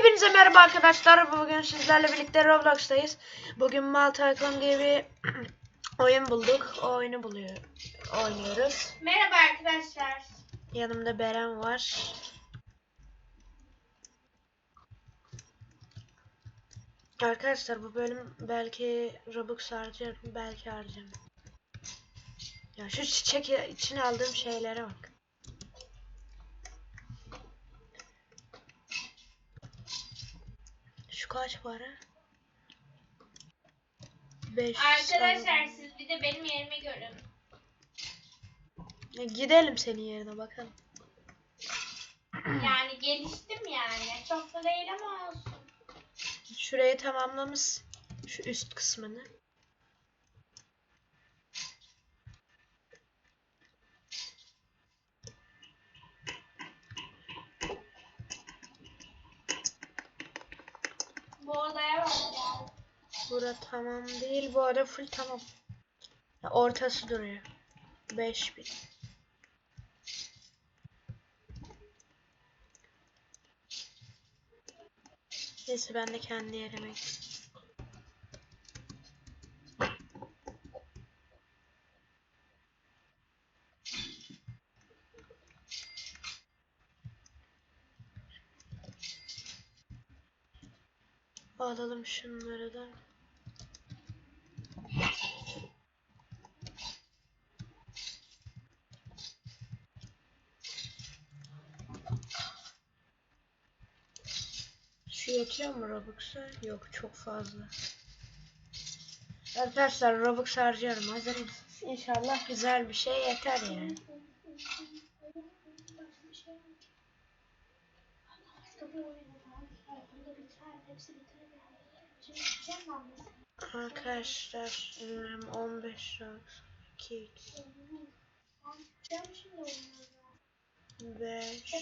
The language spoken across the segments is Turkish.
Hepinize merhaba arkadaşlar. Bugün sizlerle birlikte Roblox'tayız. Bugün Malta Icon diye bir oyun bulduk. O oyunu buluyor. Oynuyoruz. Merhaba arkadaşlar. Yanımda Beren var. Arkadaşlar bu bölüm belki Robux harcarım, belki harcamam. Ya şu çiçek içine aldığım şeylere bak. Kaç para? 5 Arkadaşlar siz bir de benim yerime görün. Gidelim senin yerine bakalım. Yani geliştim yani. Çok da değil ama olsun. Şurayı tamamlamış. Şu üst kısmını. Bu odaya bak. Bura tamam değil. Bu arada full tamam. Ortası duruyor. 5000. Neyse ben de kendi yerime gideyim. Alalım şunları da. Şu yetiyor mu Robux'a? Yok çok fazla. Arkadaşlar Robux harcıyorum. Hazır? İnşallah güzel bir şey yeter yani. Arkadaşlar ım, 15 Robux 2x 5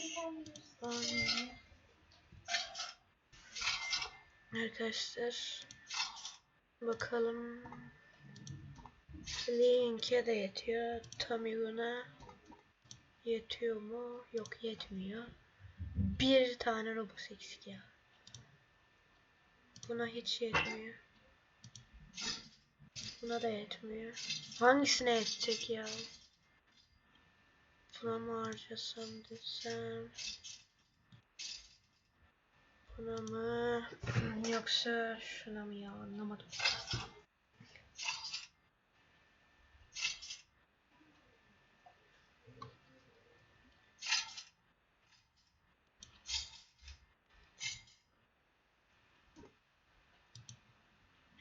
10 Arkadaşlar bakalım Link'e de yetiyor. Tamiguna yetiyor mu? Yok yetmiyor. Bir tane Robux eksik ya. Buna hiç yetmiyor. Buna da yetmiyor. Hangisine yetecek ya? Buna mı harcasam desem? Buna mı? Yoksa şuna mı ya? Anlamadım.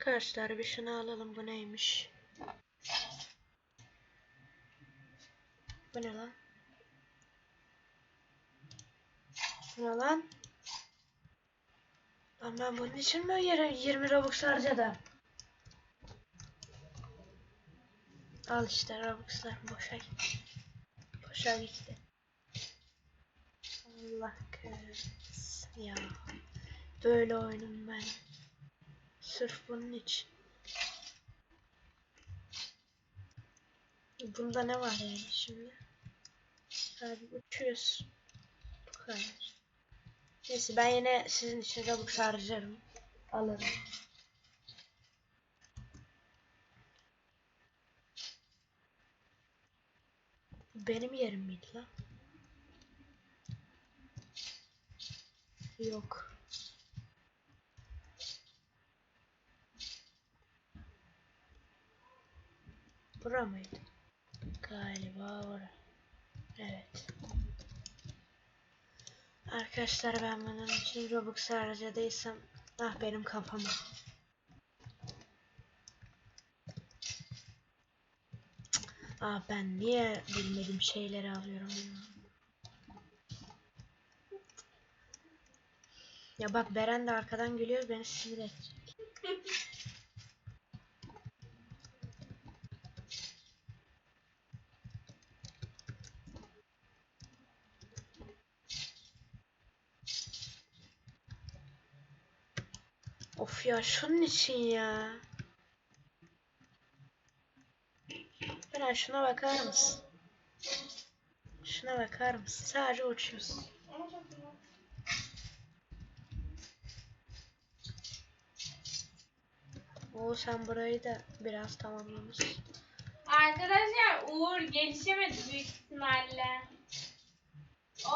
Arkadaşlar bir şunu alalım. Bu neymiş? Bu ne lan? Bu ne lan? Lan ben bunun için mi yere 20 Robux harcadım? Al işte Robux'lar boşa gitti. Boşa gitti. Allah kahretsin ya. Böyle oyunum ben. Sırf bunun için. Bunda ne var yani şimdi? Hadi uçuyoruz. Bu kadar. Neyse ben yine sizin için Robux harcarım. Alırım. Benim yerim miydi lan? Yok. Bura mıydı? Galiba bura. Evet. Arkadaşlar ben bunun için Robux harcadıysam ah benim kafama. Ah ben niye bilmediğim şeyleri alıyorum ya. Ya bak Beren de arkadan gülüyor beni sinir edecek. Of ya şunun için ya. Beren şuna bakar mısın? Şuna bakar mısın? Sadece uçuyorsun. O sen burayı da biraz tamamlamışsın. Arkadaşlar Uğur gelişemedi büyük ihtimalle.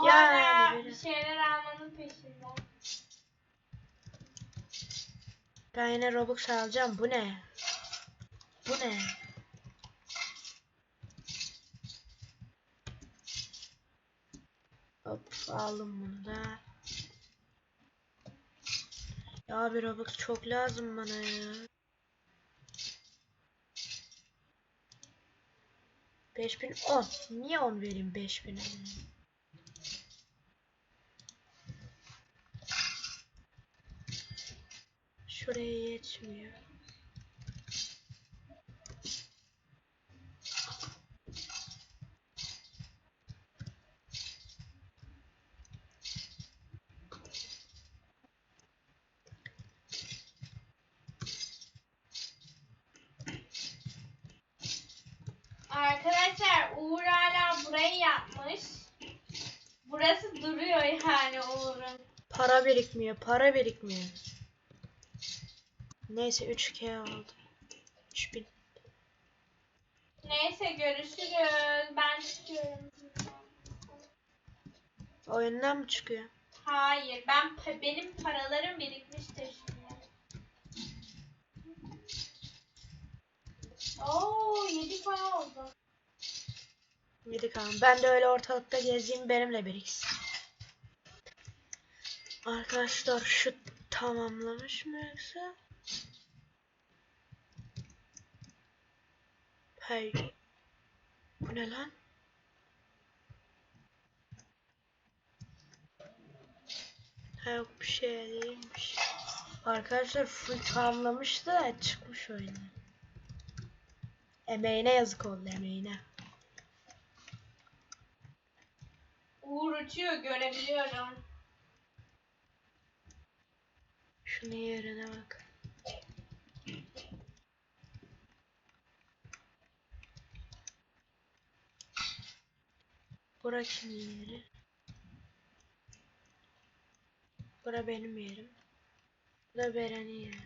O yani bir şeyler almanın peşinde. Ben yine Robux alacağım. Bu ne? Bu ne? Hop aldım bunu da. Ya bir Robux çok lazım bana ya. 5000 10. Niye 10 vereyim 5000'e? Şuraya yetmiyor. Arkadaşlar Uğur hala burayı yapmış. Burası duruyor yani Uğur'un. Para birikmiyor, para birikmiyor. Neyse 3K oldu. 3000. Neyse görüşürüz. Ben çıkıyorum. Oyundan mı çıkıyor? Hayır, ben pa- benim paralarım birikmiştir şimdi. Oo, 7 para oldu. Yedik abi. Ben de öyle ortalıkta gezeyim benimle biriksin. Arkadaşlar şu tamamlamış mı yoksa? Hayır. Bu ne lan? Ha yok bir şey değilmiş. Arkadaşlar full tamamlamış da çıkmış oyuna. Emeğine yazık oldu emeğine. Uğur uçuyor görebiliyorum. Şunun yerine bak. Bura kimin yeri? Bura benim yerim. Bu da Beren'in yeri.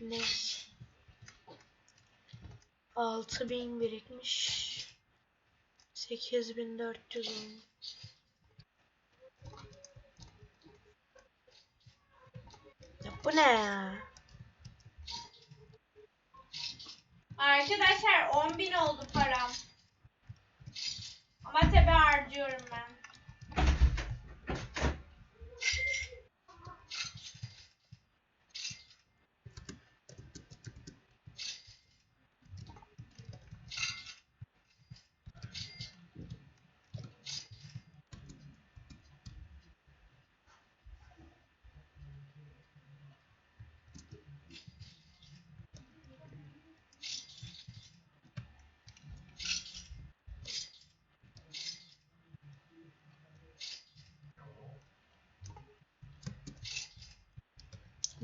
Ne? 6000 birikmiş. 8400 olmuş. Bu ne ya? Arkadaşlar 10.000 oldu param. Ama tabi harcıyorum ben.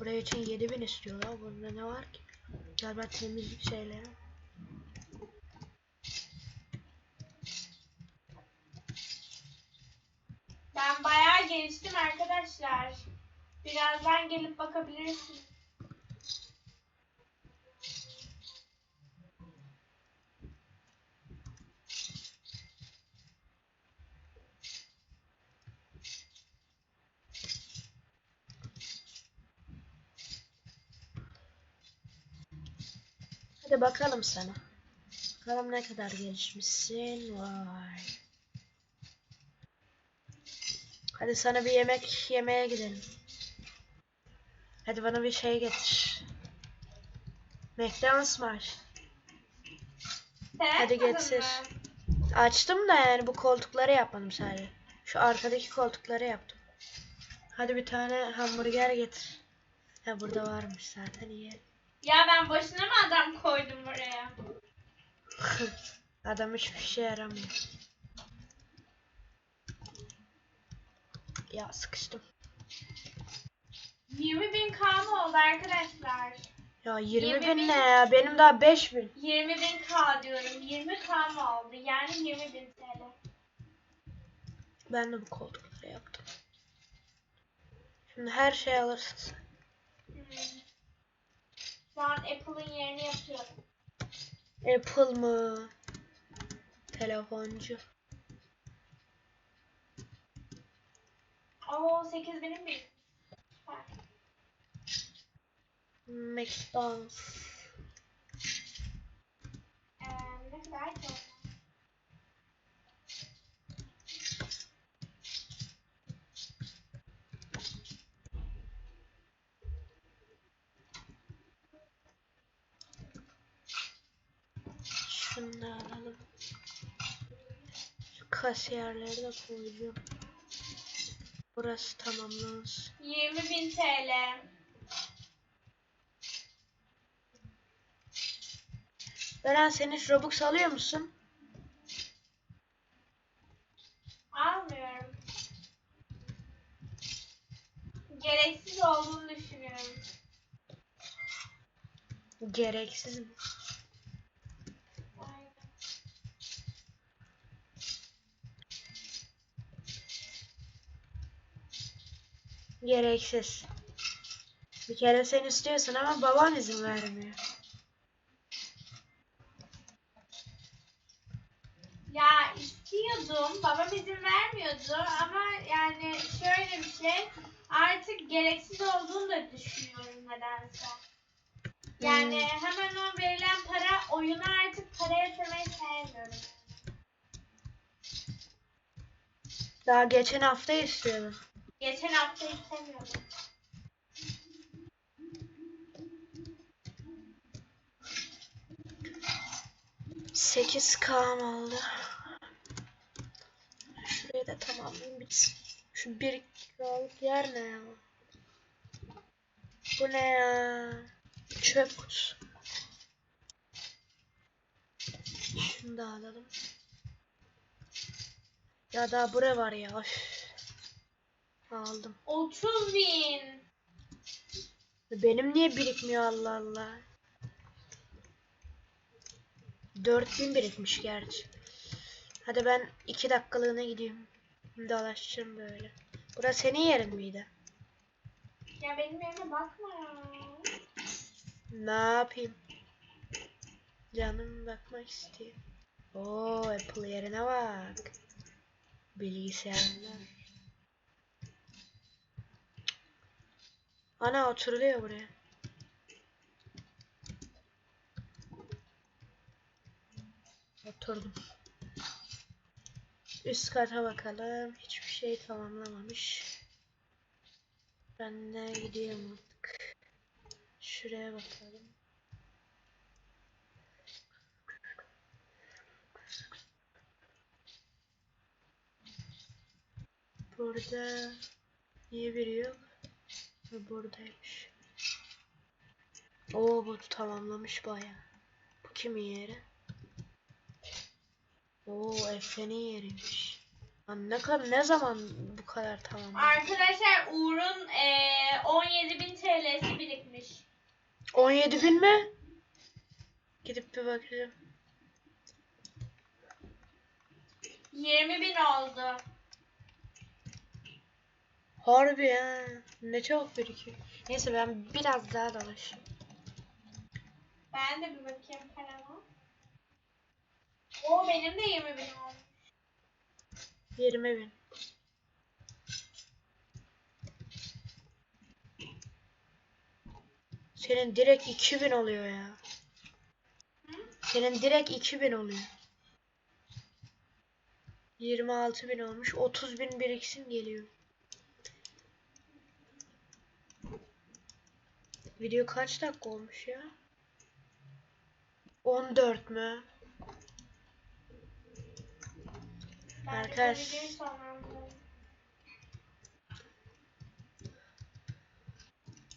Buraya için 7000 istiyorlar. Bunda ne var ki? Galiba temizlik şeyleri. Ben bayağı geliştim arkadaşlar. Birazdan gelip bakabilirsiniz. Hadi bakalım sana. Bakalım ne kadar gelişmişsin. Vay. Hadi sana bir yemek yemeye gidelim. Hadi bana bir şey getir. McDonald's var. Hadi getir. Açtım da yani bu koltukları yapmadım sadece. Şu arkadaki koltukları yaptım. Hadi bir tane hamburger getir. Ha burada varmış zaten iyi. Ya ben boşuna mı adam koydum buraya? Adam hiçbir şey yaramıyor. Ya sıkıştım. 20 bin kan oldu arkadaşlar. Ya 20 20 bin bin. ne ya? Benim daha 5 bin. 20 bin K diyorum. 20 K mı oldu? Yani 20 bin TL. Ben de bu koltukları yaptım. Şimdi her şey alırsın sen. Hmm. Şu an Apple'ın yerini yapıyorum. Apple mı? Telefoncu. Oo 8 binim bir. Süper. McDonald's. Ee, ne kadar ki o? Şunu da alalım. Kasiyerleri de koyacağım. Burası tamamlansın. 20 bin TL. Beren sen hiç Robux alıyor musun? Almıyorum. Gereksiz olduğunu düşünüyorum. Gereksiz mi? Gereksiz. Bir kere sen istiyorsun ama baban izin vermiyor. Ya istiyordum. Babam izin vermiyordu ama yani şöyle bir şey artık gereksiz olduğunu da düşünüyorum nedense. Yani hemen o verilen para oyuna artık para yatırmayı sevmiyorum. Daha geçen hafta istiyordum. Geçen hafta istemiyordum. Sekiz kam oldu. Şurayı da tamamlayayım bitsin. Şu bir kiralık yer ne ya? Bu ne ya? Çöp kutusu. Şunu da alalım. Ya daha bura var ya. Üf. Aldım. 30 bin. Benim niye birikmiyor Allah Allah. 4000 birikmiş gerçi. Hadi ben 2 dakikalığına gideyim. Dolaşacağım böyle. Burası senin yerin miydi? Ya benim yerime bakma ya. Ne yapayım? Canım bakmak istiyor. Oo Apple yerine bak. Bilgisayarlar. Ana oturuluyor buraya. Oturdum. Üst kata bakalım. Hiçbir şey tamamlamamış. Ben de gidiyorum artık. Şuraya bakalım. Burada niye biri yok? Ha, Buradaymış. Oo bu tamamlamış baya. Bu kimin yeri? Oo Efe'nin yeriymiş. Lan ne kadar ne zaman bu kadar tamam? Arkadaşlar Uğur'un eee 17 bin TL'si birikmiş. 17 bin mi? Gidip bir bakacağım. 20 bin oldu. Harbi ya. Ne çabuk birikiyor. Neyse ben biraz daha dolaşayım. Ben de bir bakayım parama. O benim de 20 bin oldu. 20 bin. Senin direkt 2000 oluyor ya. Senin direkt 2000 oluyor. 26 bin olmuş. 30 bin biriksin geliyor. Video kaç dakika olmuş ya? 14 mü? Arkadaş.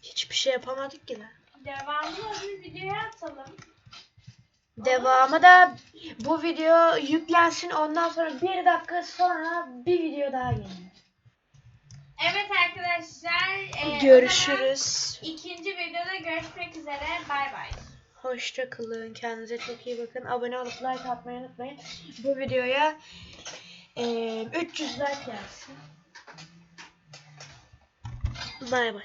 Hiçbir şey yapamadık ki de. Devamını bir videoya atalım. Devamı da bu video yüklensin ondan sonra bir dakika sonra bir video daha gelir. Evet arkadaşlar. e, Görüşürüz. ikinci videoda görüşmek üzere. Bay bay. Hoşça kalın. Kendinize çok iyi bakın. Abone olup like atmayı unutmayın. Bu videoya eee 300 like gelsin. Bay bay.